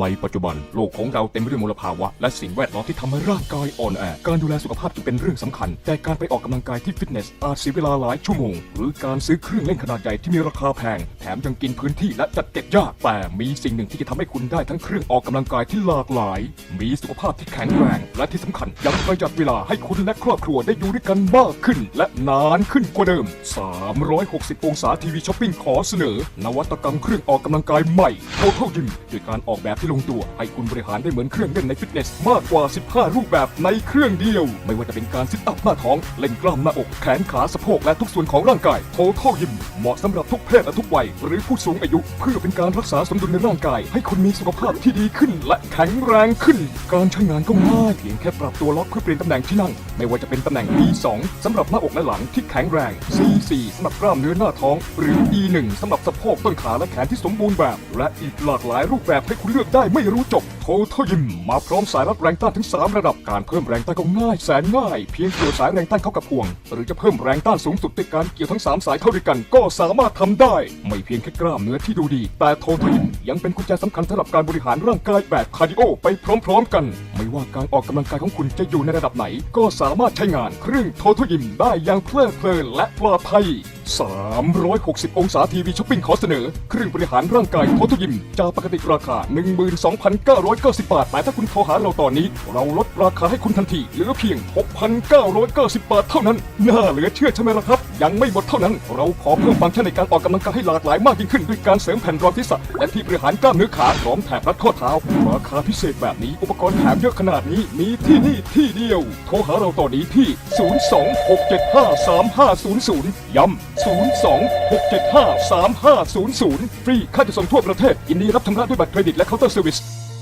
ในปัจจุบันโลกของเราเต็มไปด้วยมลภาวะ และสิ่งแวดล้อมที่ทำให้ร่างกายอ่อนแอ การดูแลสุขภาพจึงเป็นเรื่องสำคัญ แต่การไปออกกำลังกายที่ฟิตเนสอาจเสียเวลาหลายชั่วโมง หรือการซื้อเครื่องเล่นขนาดใหญ่ที่มีราคาแพง แถมยังกินพื้นที่และจัดเก็บยาก แต่มีสิ่งหนึ่งที่จะทำให้คุณได้ทั้งเครื่องออกกำลังกายที่หลากหลาย มีสุขภาพที่แข็งแรง และที่สำคัญยังประหยัดเวลาให้คุณและครอบครัวได้อยู่ด้วยกันมากขึ้น และนานขึ้นกว่าเดิม 360 องศาทีวีช้อปปิ้งขอเสนอ นวัตกรรมเครื่องออกกำลังกายใหม่ Total Gym ด้วยการออกแบบที่ลงตัว ให้คุณบริหารได้เหมือนเครื่องเล่นในฟิตเนส มากกว่า 15 รูปแบบในเครื่องเดียว ไม่ว่าจะเป็นการซิทอัพหน้าท้อง เล่นกล้ามหน้าอก แขนขาสะโพกและทุกส่วนของร่างกาย Total Gym เหมาะสำหรับทุกเพศและทุกวัย หรือผู้สูงอายุ เพื่อเป็นการรักษาสมดุลในร่างกาย ให้คุณมีสุขภาพที่ดีขึ้น และแข็งแรงขึ้น การใช้งานก็ง่ายเพียงแค่ปรับตัวล็อกเพื่อเปลี่ยนตำแหน่งที่นั่ง ไม่ว่าจะเป็นตำแหน่ง B2 สำหรับหน้าอกและหลังที่แข็งแรง C4 สำหรับกล้ามเนื้อหน้าท้อง หรือ E1 สำหรับสะโพกต้นขาและแขนที่สมบูรณ์แบบ และอีกหลากหลายรูปแบบให้คุณเลือกได้ไม่รู้จบโทเทยิม มาพร้อมสายรัดแรงต้านถึง 3 ระดับการเพิ่มแรงต้านก็ง่ายแสนง่าย เพียงเกี่ยวสายแรงต้านเข้ากับห่วง หรือจะเพิ่มแรงต้านสูงสุดด้วยการเกี่ยวทั้ง 3 สายเข้าด้วยกัน ก็สามารถทำได้ ไม่เพียงแค่กล้ามเนื้อที่ดูดี แต่โทเทยิมยังเป็นกุญแจสำคัญสำหรับการบริหารร่างกายแบบคาร์ดิโอไปพร้อม ๆ กัน ไม่ว่าการออกกำลังกายของคุณจะอยู่ในระดับไหน ก็สามารถใช้งานเครื่องโทเทยิมได้อย่างเพลิดเพลินและปลอดภัย 360 องศาทีวีช้อปปิ้งขอเสนอ เครื่องบริหารร่างกายโททยิม จากปกติราคา 12,990 บาท แต่ถ้าคุณโทรหาเราตอนนี้ เราลดราคาให้คุณทันทีเหลือเพียง 6,990 บาทเท่านั้น น่าเหลือเชื่อใช่ไหมล่ะครับ ยังไม่หมดเท่านั้น เราขอเพิ่มฟังก์ชันในการออกกำลังกายให้หลากหลายมากยิ่งขึ้นด้วยการเสริมแผ่นรองศีระและที่บริหารกล้ามเนื้อขาพร้อมแถบรัดข้อเท้าราคาพิเศษแบบนี้อุปกรณ์แถมเยอะขนาดนี้มีที่นี่ที่เดียว โทรหาเราตอนนี้ที่ 026753500 ย้ำ026753500 ฟรีค่าจะส่งทั่วประเทศยินดีรับชำระด้วยบัตรเครดิตและเคาน์เตอร์เซอร์วิส